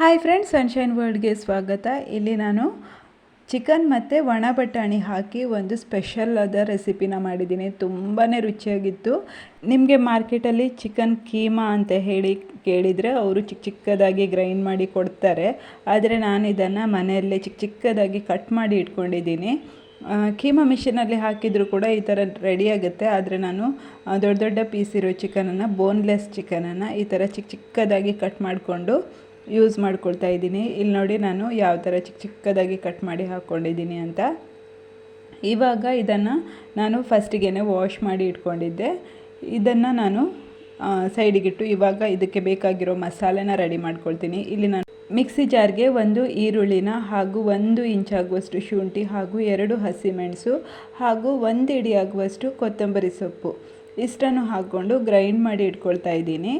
Hi friends sunshine ವರ್ಲ್ಡ್ಗೆ ಸ್ವಾಗತ. ಇಲ್ಲಿ ನಾನು ಚಿಕನ್ ಮತ್ತು ಒಣ ಬಟಾಣಿ ಹಾಕಿ ಒಂದು ಸ್ಪೆಷಲ್ ಆದ ರೆಸಿಪಿನ ಮಾಡಿದ್ದೀನಿ. ತುಂಬಾ ರುಚಿಯಾಗಿತ್ತು. ನಿಮಗೆ ಮಾರ್ಕೆಟಲ್ಲಿ ಚಿಕನ್ ಕೀಮಾ ಅಂತ ಹೇಳಿ ಕೇಳಿದರೆ ಅವರು ಚಿಕ್ಕ ಚಿಕ್ಕದಾಗಿ ಗ್ರೈಂಡ್ ಮಾಡಿ ಕೊಡ್ತಾರೆ. ಆದರೆ ನಾನು ಇದನ್ನು ಮನೆಯಲ್ಲೇ ಚಿಕ್ಕ ಚಿಕ್ಕದಾಗಿ ಕಟ್ ಮಾಡಿ ಇಟ್ಕೊಂಡಿದ್ದೀನಿ. ಕೀಮಾ ಮಿಷಿನಲ್ಲಿ ಹಾಕಿದರೂ ಕೂಡ ಈ ಥರ ರೆಡಿ ಆಗುತ್ತೆ. ಆದರೆ ನಾನು ದೊಡ್ಡ ದೊಡ್ಡ ಪೀಸ್ ಇರೋ ಚಿಕನನ್ನು ಬೋನ್ಲೆಸ್ ಚಿಕನನ್ನು ಈ ಥರ ಚಿಕ್ಕ ಚಿಕ್ಕದಾಗಿ ಕಟ್ ಮಾಡಿಕೊಂಡು ಯೂಸ್ ಮಾಡ್ಕೊಳ್ತಾ ಇದ್ದೀನಿ. ಇಲ್ಲಿ ನೋಡಿ ನಾನು ಯಾವ ಥರ ಚಿಕ್ಕ ಚಿಕ್ಕದಾಗಿ ಕಟ್ ಮಾಡಿ ಹಾಕ್ಕೊಂಡಿದ್ದೀನಿ ಅಂತ. ಇವಾಗ ಇದನ್ನು ನಾನು ಫಸ್ಟಿಗೆ ವಾಶ್ ಮಾಡಿ ಇಟ್ಕೊಂಡಿದ್ದೆ. ಇದನ್ನು ನಾನು ಸೈಡಿಗಿಟ್ಟು ಇವಾಗ ಇದಕ್ಕೆ ಬೇಕಾಗಿರೋ ಮಸಾಲೆನ ರೆಡಿ ಮಾಡ್ಕೊಳ್ತೀನಿ. ಇಲ್ಲಿ ನಾನು ಮಿಕ್ಸಿ ಜಾರ್ಗೆ ಒಂದು ಈರುಳ್ಳಿನ ಹಾಗೂ ಒಂದು ಇಂಚಾಗುವಷ್ಟು ಶುಂಠಿ ಹಾಗೂ ಎರಡು ಹಸಿಮೆಣಸು ಹಾಗೂ ಒಂದು ಇಡಿಯಾಗುವಷ್ಟು ಕೊತ್ತಂಬರಿ ಸೊಪ್ಪು. ಇಷ್ಟನ್ನು ಹಾಕ್ಕೊಂಡು ಗ್ರೈಂಡ್ ಮಾಡಿ ಇಟ್ಕೊಳ್ತಾ ಇದ್ದೀನಿ.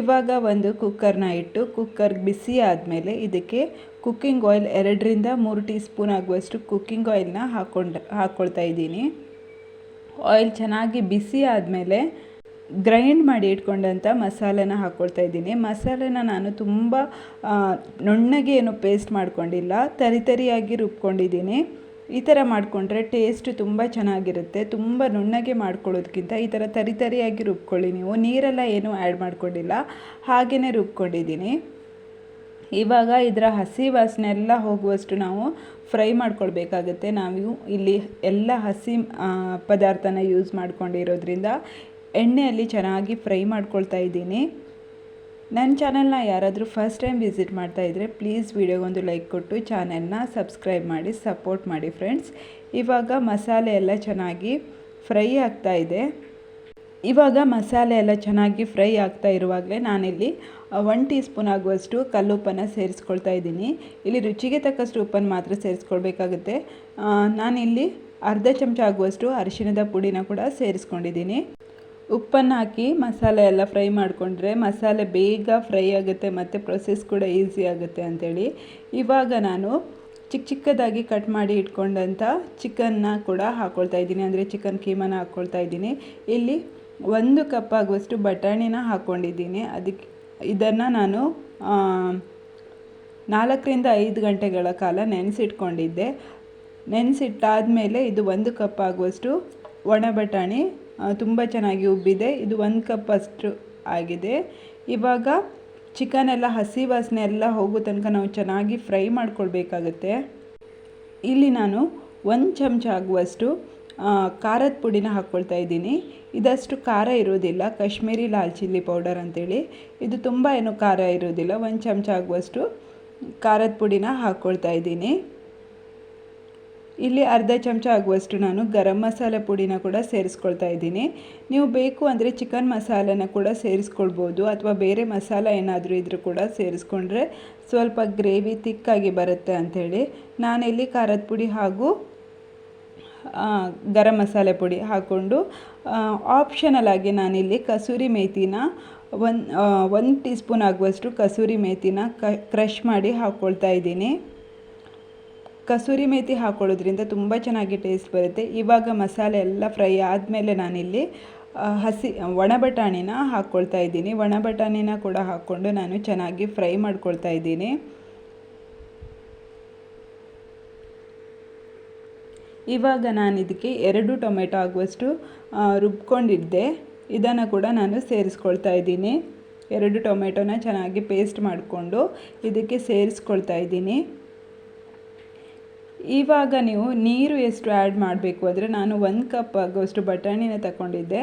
ಇವಾಗ ಒಂದು ಕುಕ್ಕರ್ನ ಇಟ್ಟು ಕುಕ್ಕರ್ ಬಿಸಿ ಆದಮೇಲೆ ಇದಕ್ಕೆ ಕುಕ್ಕಿಂಗ್ ಆಯಿಲ್ ಎರಡರಿಂದ ಮೂರು ಟೀ ಸ್ಪೂನ್ ಆಗುವಷ್ಟು ಕುಕ್ಕಿಂಗ್ ಆಯಿಲ್ನ ಹಾಕ್ಕೊಂಡು, ಹಾಕ್ಕೊಳ್ತಾ ಇದ್ದೀನಿ. ಆಯಿಲ್ ಚೆನ್ನಾಗಿ ಬಿಸಿ ಆದಮೇಲೆ ಗ್ರೈಂಡ್ ಮಾಡಿ ಇಟ್ಕೊಂಡಂಥ ಮಸಾಲೆನ ಹಾಕ್ಕೊಳ್ತಾ ಇದ್ದೀನಿ. ಮಸಾಲೆನ ನಾನು ತುಂಬ ನುಣ್ಣಗೆ ಏನು ಪೇಸ್ಟ್ ಮಾಡ್ಕೊಂಡಿಲ್ಲ, ತರಿ ತರಿಯಾಗಿ ರುಬ್ಕೊಂಡಿದ್ದೀನಿ. ಈ ಥರ ಮಾಡಿಕೊಂಡ್ರೆ ಟೇಸ್ಟ್ ತುಂಬ ಚೆನ್ನಾಗಿರುತ್ತೆ. ತುಂಬ ನುಣ್ಣಗೆ ಮಾಡ್ಕೊಳ್ಳೋದಕ್ಕಿಂತ ಈ ಥರ ತರಿ ತರಿಯಾಗಿ ರುಬ್ಕೊಳ್ಳಿ ನೀವು. ನೀರೆಲ್ಲ ಏನೂ ಆ್ಯಡ್ ಮಾಡ್ಕೊಂಡಿಲ್ಲ. ಹಾಗೆಯೇ ರುಬ್ಕೊಂಡಿದ್ದೀನಿ. ಇವಾಗ ಇದರ ಹಸಿ ವಾಸನೆ ಎಲ್ಲ ಹೋಗುವಷ್ಟು ನಾವು ಫ್ರೈ ಮಾಡ್ಕೊಳ್ಬೇಕಾಗತ್ತೆ. ನಾವು ಇಲ್ಲಿ ಎಲ್ಲ ಹಸಿ ಪದಾರ್ಥನ ಯೂಸ್ ಮಾಡ್ಕೊಂಡಿರೋದ್ರಿಂದ ಎಣ್ಣೆಯಲ್ಲಿ ಚೆನ್ನಾಗಿ ಫ್ರೈ ಮಾಡ್ಕೊಳ್ತಾ ಇದ್ದೀನಿ. ನನ್ನ ಚಾನಲ್ನ ಯಾರಾದರೂ ಫಸ್ಟ್ ಟೈಮ್ ವಿಸಿಟ್ ಮಾಡ್ತಾ ಇದ್ದರೆ ಪ್ಲೀಸ್ ವಿಡಿಯೋಗೊಂದು ಲೈಕ್ ಕೊಟ್ಟು ಚಾನೆಲ್ನ ಸಬ್ಸ್ಕ್ರೈಬ್ ಮಾಡಿ ಸಪೋರ್ಟ್ ಮಾಡಿ ಫ್ರೆಂಡ್ಸ್ ಇವಾಗ ಮಸಾಲೆ ಎಲ್ಲ ಚೆನ್ನಾಗಿ ಫ್ರೈ ಆಗ್ತಾ ಇದೆ. ಇವಾಗ ಮಸಾಲೆ ಎಲ್ಲ ಚೆನ್ನಾಗಿ ಫ್ರೈ ಆಗ್ತಾ ಇರುವಾಗಲೇ ನಾನಿಲ್ಲಿ ಒನ್ ಟೀ ಸ್ಪೂನ್ ಆಗುವಷ್ಟು ಕಲ್ಲುಪ್ಪನ್ನು ಸೇರಿಸ್ಕೊಳ್ತಾ ಇದ್ದೀನಿ. ಇಲ್ಲಿ ರುಚಿಗೆ ತಕ್ಕಷ್ಟು ಉಪ್ಪನ್ನು ಮಾತ್ರ ಸೇರಿಸ್ಕೊಳ್ಬೇಕಾಗುತ್ತೆ. ನಾನಿಲ್ಲಿ ಅರ್ಧ ಚಮಚ ಆಗುವಷ್ಟು ಅರಿಶಿಣದ ಪುಡಿನ ಕೂಡ ಸೇರಿಸ್ಕೊಂಡಿದ್ದೀನಿ. ಉಪ್ಪನ್ನು ಹಾಕಿ ಮಸಾಲೆ ಎಲ್ಲ ಫ್ರೈ ಮಾಡಿಕೊಂಡ್ರೆ ಮಸಾಲೆ ಬೇಗ ಫ್ರೈ ಆಗುತ್ತೆ ಮತ್ತು ಪ್ರೊಸೆಸ್ ಕೂಡ ಈಸಿ ಆಗುತ್ತೆ ಅಂಥೇಳಿ ಇವಾಗ ನಾನು ಚಿಕ್ಕ ಚಿಕ್ಕದಾಗಿ ಕಟ್ ಮಾಡಿ ಇಟ್ಕೊಂಡಂಥ ಚಿಕನ್ನ ಕೂಡ ಹಾಕ್ಕೊಳ್ತಾ ಇದ್ದೀನಿ. ಅಂದರೆ ಚಿಕನ್ ಕೀಮನ ಹಾಕ್ಕೊಳ್ತಾ ಇದ್ದೀನಿ. ಇಲ್ಲಿ ಒಂದು ಕಪ್ ಆಗುವಷ್ಟು ಬಟಾಣಿನ ಹಾಕ್ಕೊಂಡಿದ್ದೀನಿ ಅದಕ್ಕೆ ಇದನ್ನು ನಾನು ನಾಲ್ಕರಿಂದ ಐದು ಗಂಟೆಗಳ ಕಾಲ ನೆನೆಸಿಟ್ಕೊಂಡಿದ್ದೆ. ನೆನೆಸಿಟ್ಟಾದ ಮೇಲೆ ಇದು ಒಂದು ಕಪ್ ಆಗುವಷ್ಟು ಒಣ ಬಟಾಣಿ ತುಂಬ ಚೆನ್ನಾಗಿ ಉಬ್ಬಿದೆ. ಇದು ಒಂದು ಕಪ್ ಅಷ್ಟು ಆಗಿದೆ. ಇವಾಗ ಚಿಕನ್ ಎಲ್ಲ, ಹಸಿ ವಾಸನೆ ಎಲ್ಲ ಹೋಗೋ ತನಕ ನಾವು ಚೆನ್ನಾಗಿ ಫ್ರೈ ಮಾಡ್ಕೊಳ್ಬೇಕಾಗತ್ತೆ. ಇಲ್ಲಿ ನಾನು ಒಂದು ಚಮಚ ಆಗುವಷ್ಟು ಖಾರದ ಪುಡಿನ ಹಾಕ್ಕೊಳ್ತಾ ಇದ್ದೀನಿ. ಇದಷ್ಟು ಖಾರ ಇರೋದಿಲ್ಲ. ಕಾಶ್ಮೀರಿ ಲಾಲ್ ಚಿಲ್ಲಿ ಪೌಡರ್ ಅಂತೇಳಿ. ಇದು ತುಂಬ ಏನು ಖಾರ ಇರೋದಿಲ್ಲ. ಒಂದು ಚಮಚ ಆಗುವಷ್ಟು ಖಾರದ ಪುಡಿನ ಹಾಕ್ಕೊಳ್ತಾ ಇದ್ದೀನಿ. ಇಲ್ಲಿ ಅರ್ಧ ಚಮಚ ಆಗುವಷ್ಟು ನಾನು ಗರಂ ಮಸಾಲೆ ಪುಡಿನ ಕೂಡ ಸೇರಿಸ್ಕೊಳ್ತಾ ಇದ್ದೀನಿ. ನೀವು ಬೇಕು ಅಂದರೆ ಚಿಕನ್ ಮಸಾಲೆನ ಕೂಡ ಸೇರಿಸ್ಕೊಳ್ಬೋದು ಅಥವಾ ಬೇರೆ ಮಸಾಲೆ ಏನಾದರೂ ಇದ್ದರೂ ಕೂಡ ಸೇರಿಸ್ಕೊಂಡ್ರೆ ಸ್ವಲ್ಪ ಗ್ರೇವಿ ತಿಕ್ಕಾಗಿ ಬರುತ್ತೆ ಅಂಥೇಳಿ. ನಾನಿಲ್ಲಿ ಖಾರದ ಪುಡಿ ಹಾಗೂ ಗರಂ ಮಸಾಲೆ ಪುಡಿ ಹಾಕ್ಕೊಂಡು ಆಪ್ಷನಲ್ ಆಗಿ ನಾನಿಲ್ಲಿ ಕಸೂರಿ ಮೇಥಿನ ಒಂದು ಒಂದು ಟೀ ಸ್ಪೂನ್ ಆಗುವಷ್ಟು ಕಸೂರಿ ಮೇಥಿನ ಕ್ರಷ್ ಮಾಡಿ ಹಾಕ್ಕೊಳ್ತಾ ಇದ್ದೀನಿ. ಕಸೂರಿ ಮೇಥಿ ಹಾಕೊಳ್ಳೋದ್ರಿಂದ ತುಂಬ ಚೆನ್ನಾಗಿ ಟೇಸ್ಟ್ ಬರುತ್ತೆ. ಇವಾಗ ಮಸಾಲೆ ಎಲ್ಲ ಫ್ರೈ ಆದಮೇಲೆ ನಾನಿಲ್ಲಿ ಹಸಿ, ಒಣ ಬಟಾಣಿನ ಹಾಕ್ಕೊಳ್ತಾ ಇದ್ದೀನಿ. ಒಣ ಬಟಾಣಿನ ಕೂಡ ಹಾಕ್ಕೊಂಡು ನಾನು ಚೆನ್ನಾಗಿ ಫ್ರೈ ಮಾಡ್ಕೊಳ್ತಾ ಇದ್ದೀನಿ. ಇವಾಗ ನಾನು ಇದಕ್ಕೆ ಎರಡು ಟೊಮೆಟೊ ಆಗುವಷ್ಟು ರುಬ್ಕೊಂಡಿದ್ದೆ. ಇದನ್ನು ಕೂಡ ನಾನು ಸೇರಿಸ್ಕೊಳ್ತಾ ಇದ್ದೀನಿ. ಎರಡು ಟೊಮೆಟೊನ ಚೆನ್ನಾಗಿ ಪೇಸ್ಟ್ ಮಾಡಿಕೊಂಡು ಇದಕ್ಕೆ ಸೇರಿಸ್ಕೊಳ್ತಾ ಇದ್ದೀನಿ. ಇವಾಗ ನೀವು ನೀರು ಎಷ್ಟು ಆ್ಯಡ್ ಮಾಡಬೇಕು ಅಂದರೆ ನಾನು ಒಂದು ಕಪ್ ಆಗೋಷ್ಟು ಬಟಾಣಿನ ತಗೊಂಡಿದ್ದೆ.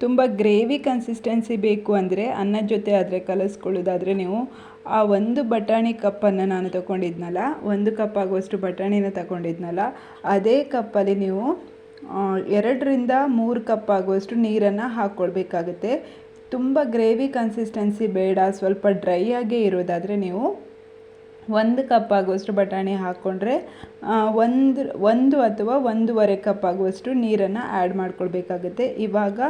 ತುಂಬ ಗ್ರೇವಿ ಕನ್ಸಿಸ್ಟೆನ್ಸಿ ಬೇಕು ಅಂದರೆ ಅನ್ನದ ಜೊತೆ ಆದರೆ ಕಲಿಸ್ಕೊಳ್ಳೋದಾದರೆ ನೀವು ಆ ಒಂದು ಬಟಾಣಿ ಕಪ್ಪನ್ನು ನಾನು ತಗೊಂಡಿದ್ನಲ್ಲ, ಒಂದು ಕಪ್ ಆಗುವಷ್ಟು ಬಟಾಣಿನ ತಗೊಂಡಿದ್ನಲ್ಲ, ಅದೇ ಕಪ್ಪಲ್ಲಿ ನೀವು ಎರಡರಿಂದ ಮೂರು ಕಪ್ ಆಗುವಷ್ಟು ನೀರನ್ನು ಹಾಕ್ಕೊಳ್ಬೇಕಾಗುತ್ತೆ ತುಂಬ ಗ್ರೇವಿ ಕನ್ಸಿಸ್ಟೆನ್ಸಿ ಬೇಡ, ಸ್ವಲ್ಪ ಡ್ರೈ ಆಗೇ ಇರೋದಾದರೆ ನೀವು ಒಂದು ಕಪ್ ಆಗುವಷ್ಟು ಬಟಾಣಿ ಹಾಕ್ಕೊಂಡ್ರೆ ಒಂದು ಒಂದು ಅಥವಾ ಒಂದೂವರೆ ಕಪ್ ಆಗುವಷ್ಟು ನೀರನ್ನು ಆ್ಯಡ್ ಮಾಡ್ಕೊಳ್ಬೇಕಾಗುತ್ತೆ. ಇವಾಗ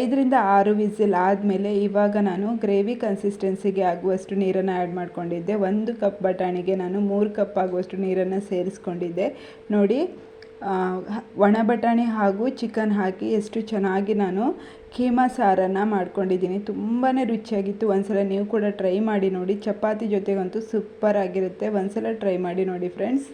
ಐದರಿಂದ ಆರು ವಿಸಿಲ್ ಆದಮೇಲೆ ಇವಾಗ ನಾನು ಗ್ರೇವಿ ಕನ್ಸಿಸ್ಟೆನ್ಸಿಗೆ ಆಗುವಷ್ಟು ನೀರನ್ನು ಆ್ಯಡ್ ಮಾಡ್ಕೊಂಡಿದ್ದೆ. ಒಂದು ಕಪ್ ಬಟಾಣಿಗೆ ನಾನು ಮೂರು ಕಪ್ ಆಗುವಷ್ಟು ನೀರನ್ನು ಸೇರಿಸ್ಕೊಂಡಿದ್ದೆ. ನೋಡಿ ಒಣ ಬಟಾಣಿ ಹಾಗೂ ಚಿಕನ್ ಹಾಕಿ ಎಷ್ಟು ಚೆನ್ನಾಗಿ ನಾನು ಕೀಮಾ ಸಾರನ್ನು ಮಾಡ್ಕೊಂಡಿದ್ದೀನಿ. ತುಂಬಾ ರುಚಿಯಾಗಿತ್ತು. ಒಂದ್ಸಲ ನೀವು ಕೂಡ ಟ್ರೈ ಮಾಡಿ ನೋಡಿ. ಚಪಾತಿ ಜೊತೆಗಂತೂ ಸೂಪರ್ ಆಗಿರುತ್ತೆ. ಒಂದ್ಸಲ ಟ್ರೈ ಮಾಡಿ ನೋಡಿ ಫ್ರೆಂಡ್ಸ್